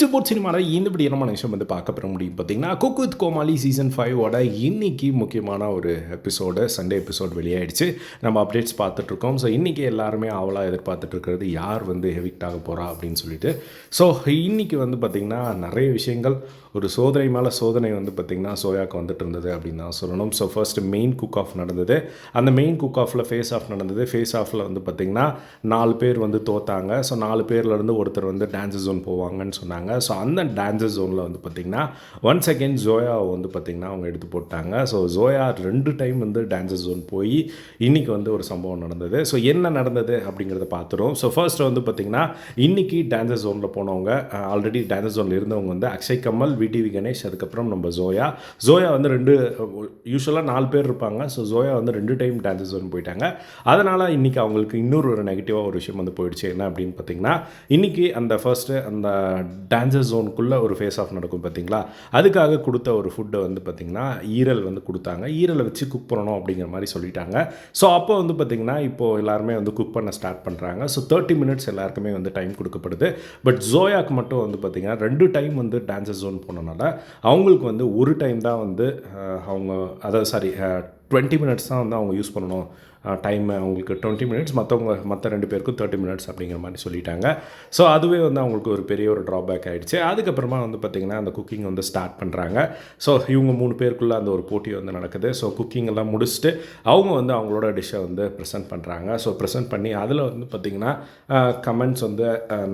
Sport சினிமாவில் இந்த படியான விஷயம் வந்து பார்க்க பெற முடியும் பார்த்தீங்கன்னா குக் வித் கோமாளி சீசன் ஃபைவோட இன்னைக்கு முக்கியமான ஒரு எபிசோடு சண்டே எபிசோட் வெளியாயிடுச்சு. நம்ம அப்டேட்ஸ் பார்த்துட்ருக்கோம் ஸோ இன்றைக்கி எல்லாருமே ஆவலாக எதிர்பார்த்துட்ருக்கிறது யார் வந்து எவிக்ட் ஆக போகிறா அப்படின்னு சொல்லிட்டு. ஸோ இன்றைக்கி வந்து பார்த்திங்கன்னா நிறைய விஷயங்கள். ஒரு சோதனை மேலே சோதனை வந்து பார்த்திங்கன்னா சோயாக்கு வந்துட்டு இருந்தது அப்படின்னு தான் சொல்லணும். So first main cook off நடந்தது. அந்த மெயின் குக் ஆஃபில் ஃபேஸ் ஆஃப் நடந்தது. ஃபேஸ் ஆஃபில் வந்து பார்த்திங்கன்னா நாலு பேர் வந்து தோத்தாங்க. ஸோ நாலு பேர்லேருந்து ஒருத்தர் வந்து டான்ஸ் ஜோன் போவாங்கன்னு சொன்னாங்க. ஸோ அந்த டான்ஸர் ஜோனில் வந்து பார்த்திங்கன்னா ஒன் செகண்ட் ஜோயா வந்து பார்த்திங்கன்னா அவங்க எடுத்து போட்டாங்க. ஸோ ஜோயா ரெண்டு டைம் வந்து டான்ஸர் ஜோன் போய் இன்றைக்கி வந்து ஒரு சம்பவம் நடந்தது. ஸோ என்ன நடந்தது அப்படிங்கிறத பார்த்துரும் ஸோ ஃபர்ஸ்ட் வந்து பார்த்திங்கன்னா இன்றைக்கி டான்ஸர் ஜோனில் போனவங்க ஆல்ரெடி டான்ஸர் ஜோனில் இருந்தவங்க வந்து அக்ஷய் கமல் விடிவி கணேஷ் அதுக்கப்புறம் நம்ம ஜோயா ஜோயா வந்து ரெண்டு யூஸ்வலாக நாலு பேர் இருப்பாங்க. ஸோ ஜோயா வந்து ரெண்டு டைம் டான்ஸஸ் ஜோன் போயிட்டாங்க. அதனால் இன்றைக்கி அவங்களுக்கு இன்னொரு ஒரு நெகட்டிவாக ஒரு விஷயம் வந்து போயிடுச்சு. என்ன அப்படின்னு பார்த்தீங்கன்னா இன்றைக்கி அந்த ஃபர்ஸ்ட்டு அந்த டான்ஸஸ் ஜோனுக்குள்ளே ஒரு ஃபேஸ் ஆஃப் நடக்கும் பார்த்தீங்களா? அதுக்காக கொடுத்த ஒரு ஃபுட்டை வந்து பார்த்திங்கன்னா ஈரல் வந்து கொடுத்தாங்க. ஈரலை வச்சு குக் பண்ணணும் அப்படிங்கிற மாதிரி சொல்லிட்டாங்க. ஸோ அப்போ வந்து பார்த்திங்கன்னா இப்போது எல்லாருமே வந்து குக் பண்ண ஸ்டார்ட் பண்ணுறாங்க ஸோ தேர்ட்டி மினிட்ஸ் எல்லாருக்குமே வந்து டைம் கொடுக்கப்படுது. பட் ஜோயாக்கு மட்டும் வந்து பார்த்திங்கன்னா ரெண்டு டைம் வந்து டான்சர் ஜோன் போனனால அவங்களுக்கு வந்து ஒரு டைம் தான் வந்து அவங்க அதாவது சாரி டுவெண்ட்டி மினிட்ஸ் தான் வந்து அவங்க யூஸ் பண்ணணும். டைம் அவங்களுக்கு டுவெண்ட்டி மினிட்ஸ் மற்றவங்க மற்ற ரெண்டு பேருக்கும் தேர்ட்டி மினிட்ஸ் அப்படிங்கிற மாதிரி சொல்லிட்டாங்க. ஸோ அதுவே வந்து அவங்களுக்கு ஒரு பெரிய ஒரு ட்ராபேக் ஆகிடுச்சு அதுக்கப்புறமா வந்து பார்த்திங்கன்னா அந்த குக்கிங் வந்து ஸ்டார்ட் பண்ணுறாங்க ஸோ இவங்க மூணு பேருக்குள்ளே அந்த ஒரு போட்டி வந்து நடக்குது. ஸோ குக்கிங் எல்லாம் முடிச்சுட்டு அவங்க வந்து அவங்களோட டிஷ்ஷை வந்து ப்ரெசென்ட் பண்ணுறாங்க ஸோ ப்ரெசென்ட் பண்ணி அதில் வந்து பார்த்திங்கன்னா கமெண்ட்ஸ் வந்து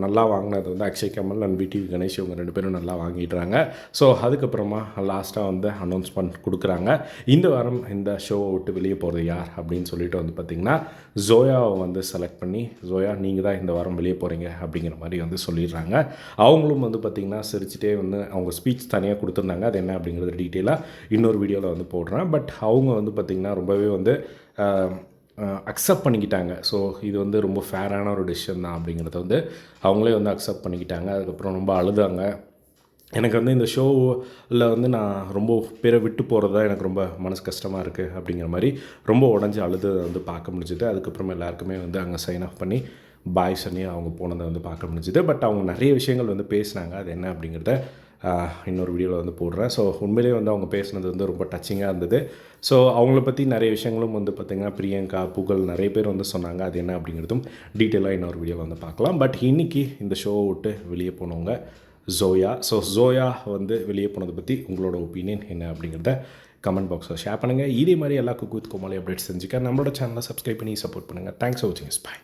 நல்லா வாங்கினது வந்து Akshay Kamal and V T V Ganesh இவங்க ரெண்டு பேரும் நல்லா வாங்கிடுறாங்க. ஸோ அதுக்கப்புறமா லாஸ்ட்டாக வந்து அனௌன்ஸ்மெண்ட் கொடுக்குறாங்க. இந்த வாரம் இந்த ஷோவை விட்டு வெளியே போகிறது யார் அப்படின்னு சொல்லிட்டு வந்து பார்த்திங்கன்னா ஜோயாவை வந்து செலக்ட் பண்ணி ஜோயா நீங்கள் தான் இந்த வாரம் வெளியே போகிறீங்க அப்படிங்கிற மாதிரி வந்து சொல்லிடுறாங்க. அவங்களும் வந்து பார்த்திங்கன்னா சிரிச்சிட்டே வந்து அவங்க ஸ்பீச் தனியாக கொடுத்துருந்தாங்க. அது என்ன அப்படிங்கிறது டீட்டெயிலாக இன்னொரு வீடியோவில் வந்து போடுறேன். பட் அவங்க வந்து பார்த்திங்கன்னா ரொம்பவே வந்து அக்செப்ட் பண்ணிக்கிட்டாங்க. ஸோ இது வந்து ரொம்ப ஃபேரான ஒரு டிசிஷன் தான் அப்படிங்கிறத வந்து அவங்களே வந்து அக்செப்ட் பண்ணிக்கிட்டாங்க. அதுக்கப்புறம் ரொம்ப அழுதாங்க. எனக்கு வந்து இந்த ஷோவில் வந்து நான் ரொம்ப பேரை விட்டு போகிறது தான் எனக்கு ரொம்ப மனசு கஷ்டமாக இருக்குது அப்படிங்கிற மாதிரி ரொம்ப உடஞ்சி அழுது வந்து பார்க்க முடிஞ்சுது. அதுக்கப்புறம் எல்லாருக்குமே வந்து அங்கே சைன் ஆஃப் பண்ணி பாய் சொல்லி அவங்க போனதை வந்து பார்க்க முடிஞ்சுது. பட் அவங்க நிறைய விஷயங்கள் வந்து பேசினாங்க. அது என்ன அப்படிங்கிறத இன்னொரு வீடியோவில் வந்து போடுறேன். ஸோ உண்மையிலேயே வந்து அவங்க பேசுனது வந்து ரொம்ப டச்சிங்காக இருந்தது. ஸோ அவங்கள பற்றி நிறைய விஷயங்களும் வந்து பார்த்திங்கன்னா பிரியங்கா புகழ் நிறைய பேர் வந்து சொன்னாங்க. அது என்ன அப்படிங்கிறதும் டீட்டெயிலாக இன்னொரு வீடியோவில் வந்து பார்க்கலாம். பட் இன்றைக்கி இந்த ஷோவை விட்டு வெளியே போனவங்க ஜோயா ஸோ ஜோயா வந்து வெளியே போனதை பற்றி உங்களோட ஒப்பீனியன் என்ன அப்படிங்கிறத கமெண்ட் பாக்ஸில் ஷேர் பண்ணுங்கள் இதே மாதிரி எல்லா குக் வித் கோமாளி அப்டேட் செஞ்சுக்க நம்மளோட சேனலை சப்ஸ்கிரைப் பண்ணி சப்போர்ட் பண்ணுங்கள் தேங்க்ஸ் ஃபார் வாட்சிங் பாய்